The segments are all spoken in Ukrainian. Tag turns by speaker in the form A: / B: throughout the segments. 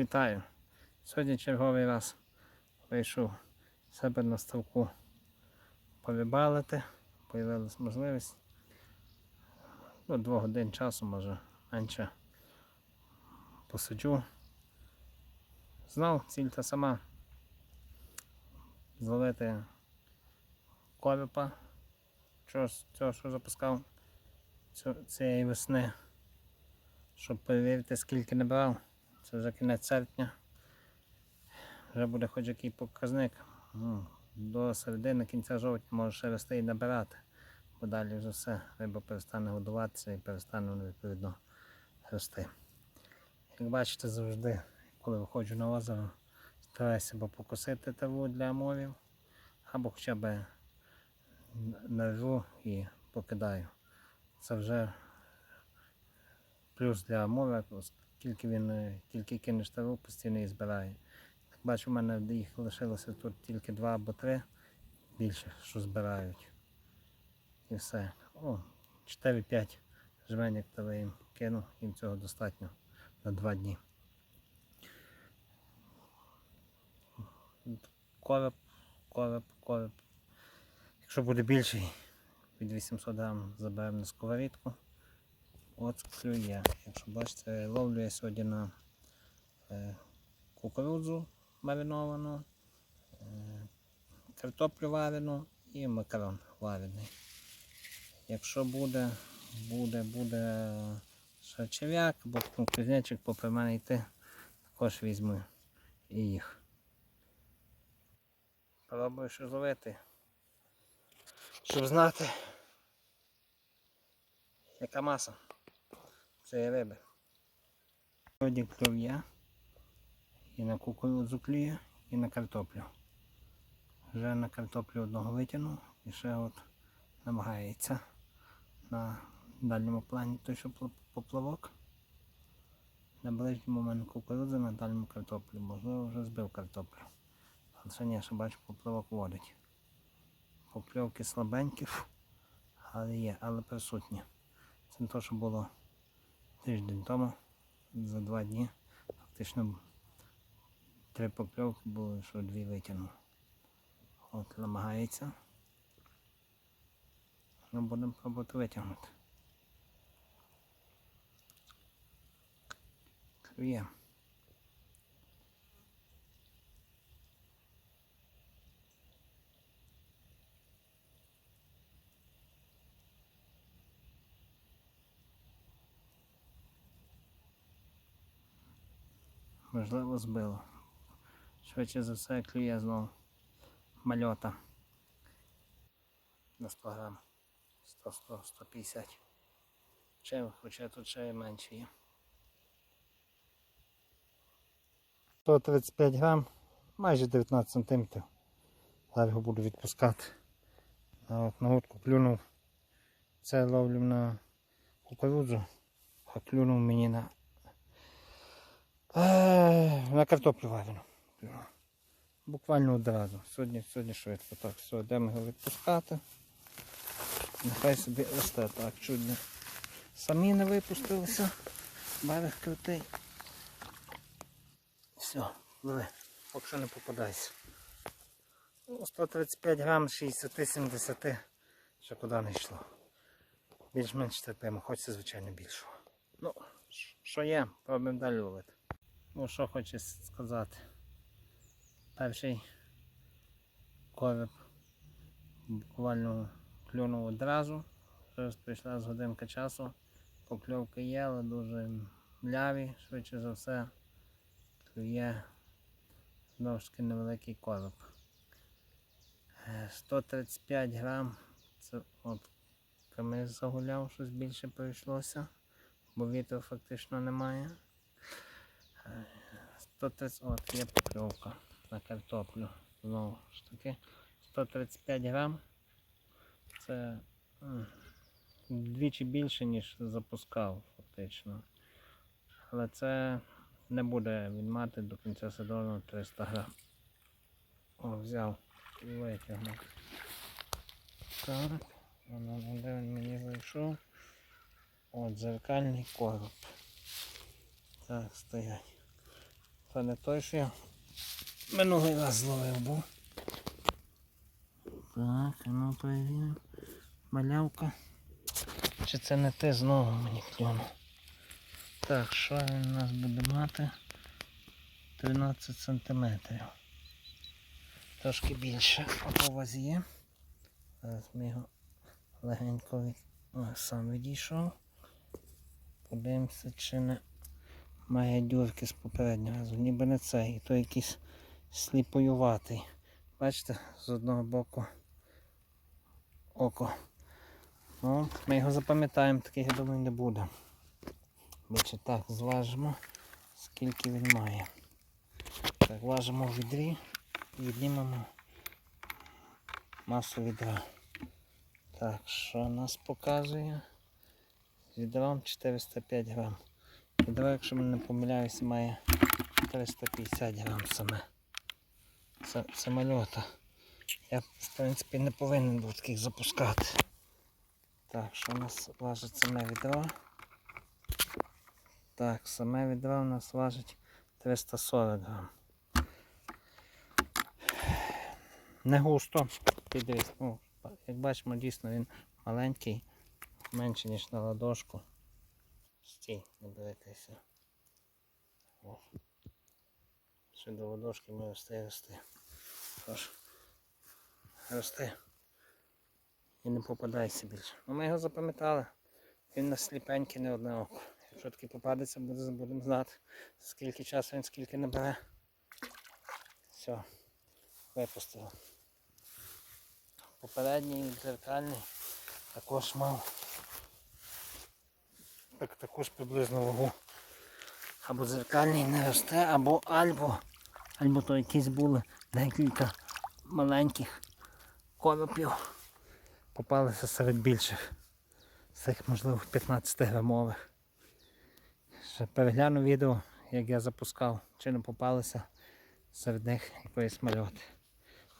A: вітаю! Сьогодні черговий раз вийшов себе на ставку повибалити. Появилась можливість до двох годин часу, може менше посиджу. Знав, ціль та сама. Зловити ковіпа, цього, що запускав цієї весни, щоб перевірити, скільки не брав. Це вже кінець серпня. Вже буде хоч який показник. Ну, До середини кінця жовтня може ще рости і набирати. Бо далі вже все, риба перестане годуватися і перестане відповідно рости. Як бачите, завжди, коли виходжу на озеро, стараюся або покосити траву для мовів, або хоча б нарву і покидаю. Це вже плюс для мови, оскільки він е, тільки кинеш траву, постійно її збирає. Бачу, у мене їх лишилося тут тільки два або три більше, що збирають. І все. О, 4-5 жменяк трави їм кину, їм цього достатньо на два дні. Короб, короб, короб. Якщо буде більший, від 800 грам заберемо на сковорідку. От клює. Якщо бачите, ловлю я сьогодні на е, кукурудзу мариновану, е, картоплю варену і макарон варений. Якщо буде, буде, буде ще черв'як або кузнечик попри мене йти, також візьму і їх. Пробую що зловити, щоб знати, яка маса цієї риби. Сьогодні клює і на кукурудзу клює, і на картоплю. Вже на картоплю одного витягнув і ще от намагається на дальньому плані той, що поплавок. На ближньому мене кукурудза, на дальньому картоплю. Можливо, вже збив картоплю. Але ще ні, ще бачу, поплавок водить. Попльовки слабенькі, але є, але присутні. Це не те, що було тиждень тому, за два дні. Фактично три покльовки були, що дві витягнув. От намагається. Ну, будемо пробувати витягнути. Клює. Можливо, збило. Швидше за все клює знову мальота. На 100 грам. 100, 100, 150. Ще, хоча тут ще й менше є. 135 грам, майже 19 сантиметрів. Зараз його буду відпускати. А от на утку клюнув. Це ловлю на кукурудзу, а клюнув мені на на картоплю варену. Буквально одразу. Сьогодні, сьогодні швидко. Так, все, йдемо його відпускати. Нехай собі росте так чудно. Самі не випустилися. Берег крутий. Все, пливи. Поки що не попадайся. Ну, 135 грам, 60-70 ще куди не йшло. Більш-менш терпимо, хочеться, звичайно, більшого. Ну, що є, пробуємо далі ловити. Ну, що хочу сказати. Перший короб буквально клюнув одразу. Зараз прийшла з годинка часу. Покльовки є, але дуже мляві, швидше за все. Клює знову ж таки невеликий короб. Е, 135 грам. Це от камис загуляв, щось більше прийшлося, бо вітру фактично немає. 130, от є покльовка на картоплю. Знову ж таки. 135 грам. Це м, вдвічі більше, ніж запускав фактично. Але це не буде він мати до кінця сезону 300 грам. О, взяв і витягнув. Так, де він мені вийшов. От дзеркальний короб. Так, стоять. Це не той, що я минулий раз зловив був. Так, ну перевіримо. Малявка. Чи це не те знову мені клюнув? Так, що він у нас буде мати? 13 сантиметрів. Трошки більше по вазі є. Зараз ми його легенько від... О, сам відійшов. Подивимося, чи не має дюрки з попереднього разу. Ніби не цей, і то якийсь сліпоюватий. Бачите, з одного боку око. Ну, ми його запам'ятаємо, таких я думаю не буде. Більше так, зважимо, скільки він має. Так, важимо в відрі і віднімемо масу відра. Так, що нас показує? З відром 405 грам. Відро, якщо не помиляюся, має 350 грам саме. Самольота. Я, в принципі, не повинен був таких запускати. Так, що у нас важить саме відро? Так, саме відро у нас важить 340 грам. Не густо. Підріз. Ну, як бачимо, дійсно він маленький, менше ніж на ладошку. Стій, не беретеся. О. Ще до ладошки ми рости рости. Тож, рости. І не попадайся більше. Ну ми його запам'ятали. Він на сліпенький не одне око. Якщо таки попадеться, буде- будемо знати, скільки часу він скільки не бере. Все, випустили. Попередній дзеркальний також мав так, також приблизно вагу. Або дзеркальний не росте, або альбо, альбо то якісь були декілька маленьких коропів. Попалися серед більших. Цих можливо 15 грамових. Ще перегляну відео, як я запускав, чи не попалися серед них якоїсь мальоти.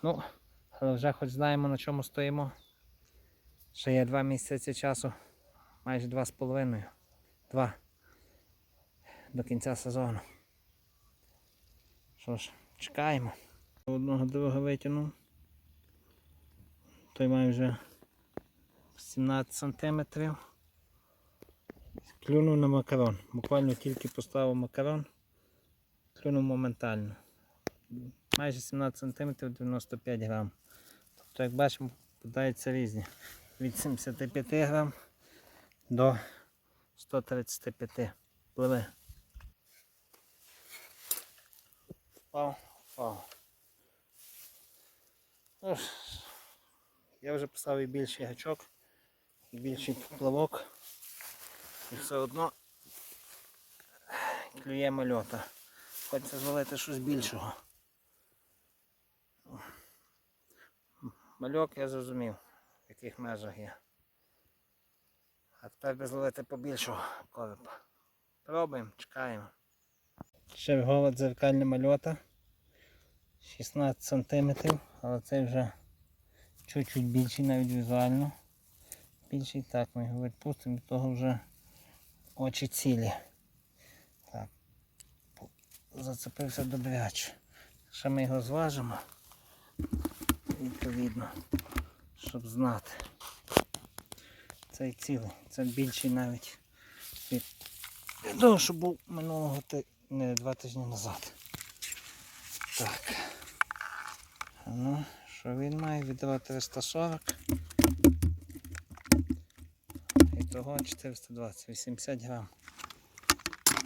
A: Ну, але вже хоч знаємо на чому стоїмо. Ще є два місяці часу, майже два з половиною. Два. До кінця сезону. Що ж, чекаємо. Одного друга витягнув. Той має вже 17 сантиметрів. Клюнув на макарон. Буквально тільки поставив макарон. Клюнув моментально. Майже 17 сантиметрів 95 грам. Тобто, як бачимо, попадаються різні. Від 75 грам до 135 пливе. Впав, впав. Ну, я вже поставив більший гачок, і більший поплавок. І все одно клює мальота. Хочеться звалити щось більшого. Мальок я зрозумів, в яких межах є. А тепер би зловити побільшого коропа. Пробуємо, чекаємо. Чергове дзеркальне мальота. 16 см, але це вже чуть-чуть більший навіть візуально. Більший так ми його відпустимо, від того вже очі цілі. Так. Зацепився добряче. Ще ми його зважимо. Відповідно, щоб знати. Цей цілий, це більший навіть від того, що був минулого не, два тижні назад. Так. Ну, що він має? Відро 340. І того 420, 80 грам.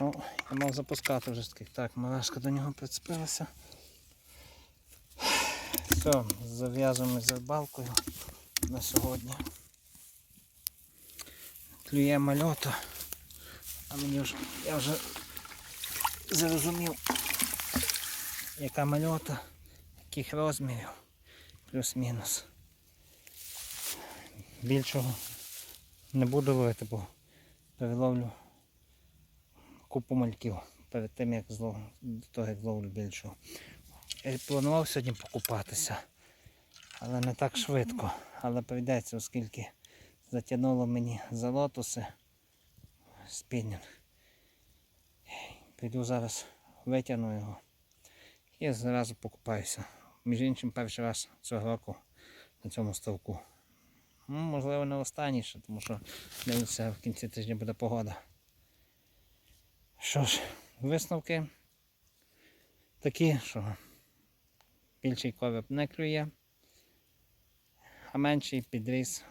A: Ну, я мав запускати вже таких. Так, малашка до нього прицепилася. Все, зав'язуємо з рибалкою на сьогодні. Клює мальота. А мені вже, я вже зрозумів, яка мальота, яких розмірів, плюс-мінус. Більшого не буду ловити, бо переловлю купу мальків перед тим, як злов... до того, як зловлю більшого. Я планував сьогодні покупатися, але не так швидко. Але прийдеться, оскільки затягнуло мені за лотоси спінінг. Піду зараз витягну його і зразу покупаюся. Між іншим, перший раз цього року на цьому ставку. Ну, можливо, не останній ще, тому що дивлюся, в кінці тижня буде погода. Що ж, висновки такі, що більший ковіп не клює, а менший підріс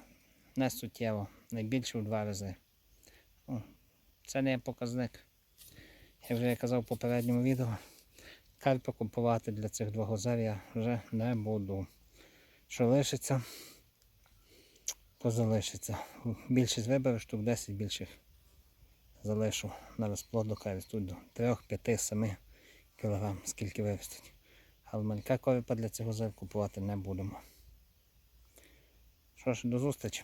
A: не суттєво, найбільше в два рази. Ну, Це не показник. Я вже казав в попередньому відео, карпа купувати для цих двох озер я вже не буду. Що лишиться, то залишиться. Більшість виберу, штук 10 більших залишу на розплоду хай ростуть до 3, 5, 7 кг, скільки виростуть. Але малька ковіпа для цих озер купувати не будемо. Що ж, до зустрічі.